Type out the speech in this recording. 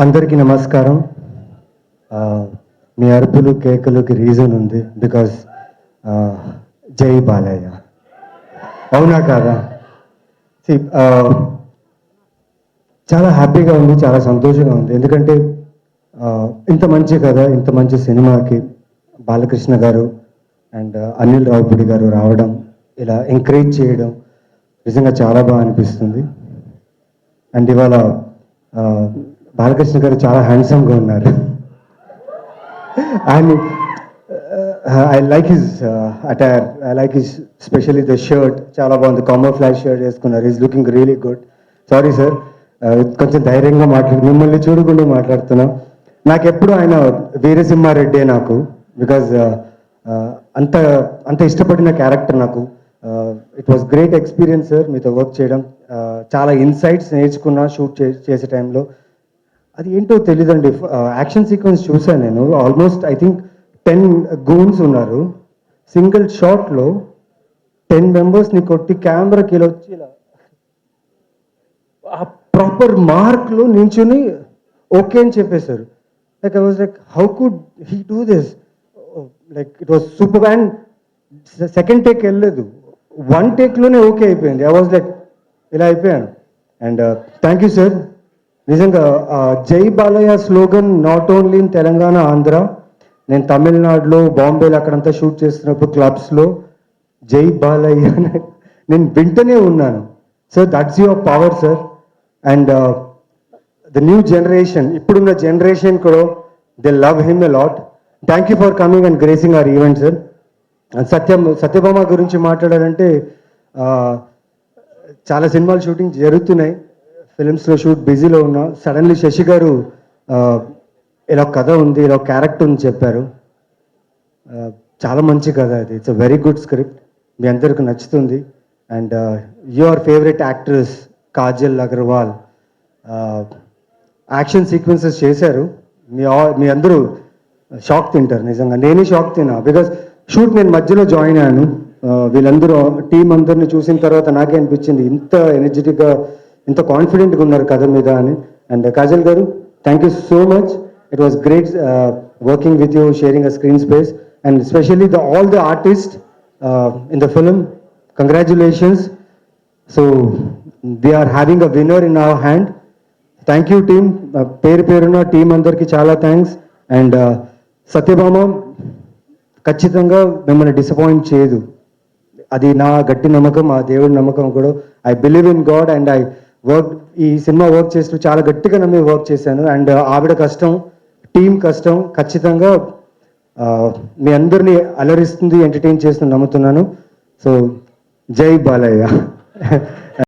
అందరికీ నమస్కారం. మీ అరుపులు కేకలకి రీజన్ ఉంది బికాస్ జై బాలయ్య. అవునా కాదా? చాలా హ్యాపీగా ఉంది చాలా సంతోషంగా ఉంది. ఎందుకంటే ఇంత మంచి కదా ఇంత మంచి సినిమాకి బాలకృష్ణ గారు అండ్ అనిల్ రావుపూడి గారు రావడం ఇలా ఎంకరేజ్ చేయడం నిజంగా చాలా బాగా అనిపిస్తుంది. అండ్ ఇవాళ బాలకృష్ణ గారు చాలా హ్యాండ్సమ్గా ఉన్నారు. And I like his attire I like his specially the shirt చాలా బాగుంది. కామర్ ఫ్లాష్ షర్ట్ వేసుకున్నారు is looking really good sorry sir కొంచెం ధైర్యంగా మాట్లాడు మిమ్మల్ని చూడకుండా మాట్లాడుతున్నాం. నాకు ఎప్పుడు ఆయన వీరసింహారెడ్డే నాకు బికాజ్ uh, uh, అంత అంత ఇష్టపడిన క్యారెక్టర్ నాకు. It was great experience sir మీతో వర్క్ చేయడం. Uh, చాలా ఇన్సైట్స్ నేర్చుకున్నా షూట్ చేసే టైంలో అది ఏంటో తెలియదండి యాక్షన్ సీక్వెన్స్ చూసాను నేను. Almost I think ten goons ఉన్నారు. సింగిల్ షాట్లో టెన్ మెంబర్స్ని కొట్టి కెమెరాకి ఇలా వచ్చి ఇలా ఆ ప్రాపర్ మార్క్లో నించుని ఓకే అని చెప్పేశారు. Like I was like how could he do this like it was super and second take వెళ్ళలేదు. వన్ టేక్లోనే ఓకే అయిపోయింది. ఐ వాజ్ లైక్ ఇలా అయిపోయాను. అండ్ థ్యాంక్ యూ సార్ నిజంగా జై Balayya slogan not only in Telangana Andhra నేను తమిళనాడులో బాంబేలో అక్కడంతా షూట్ చేస్తున్నప్పుడు క్లబ్స్లో జై బాలయ్య అని నేను వింటనే ఉన్నాను. Sir that's your power sir and the new generation ఇప్పుడున్న జనరేషన్ కూడా they love him a lot thank you for coming and gracing our event sir Satyam Satyabhama గురించి మాట్లాడాలంటే చాలా సినిమాలు షూటింగ్ జరుగుతున్నాయి. ఫిలిమ్స్లో షూట్ బిజీలో ఉన్నా సడన్లీ శశి గారు ఇలా కథ ఉంది ఇలా క్యారెక్టర్ ఉంది చెప్పారు. చాలా మంచి కథ అది. It's a very good script మీ అందరికి నచ్చుతుంది. And your favourite actress Kajal Aggarwal action sequences చేశారు. మీ ఆ- మీ అందరూ షాక్ తింటారు నిజంగా. నేనే షాక్ తిన్నా. బికాస్ షూట్ నేను మధ్యలో జాయిన్ అయ్యాను. వీళ్ళందరూ టీం అందరిని చూసిన తర్వాత నాకే అనిపించింది ఇంత ఎనర్జెటిక్గా ఇంత కాన్ఫిడెంట్గా ఉన్నారు కథ మీద అని. అండ్ కాజల్ uh, గారు thank you so much it was great working with you sharing a screen space and specially the all the artist in the film congratulations so they are having a winner in our hand thank you team పేరు పేరున team అందరికీ చాలా thanks and Satyabhama ఖచ్చితంగా మిమ్మల్ని disappoint చేయదు. అది నా గట్టి నమ్మకం ఆ దేవుడి నమ్మకం కూడా. I believe in god and I work ఈ సినిమా వర్క్ చేస్తూ చాలా గట్టిగా నమ్మి వర్క్ చేశాను. అండ్ ఆవిడ కష్టం టీం కష్టం ఖచ్చితంగా మీ అందరినీ అలరిస్తుంది ఎంటర్టైన్ చేస్తుంది నమ్ముతున్నాను. సో జై బాలయ్య.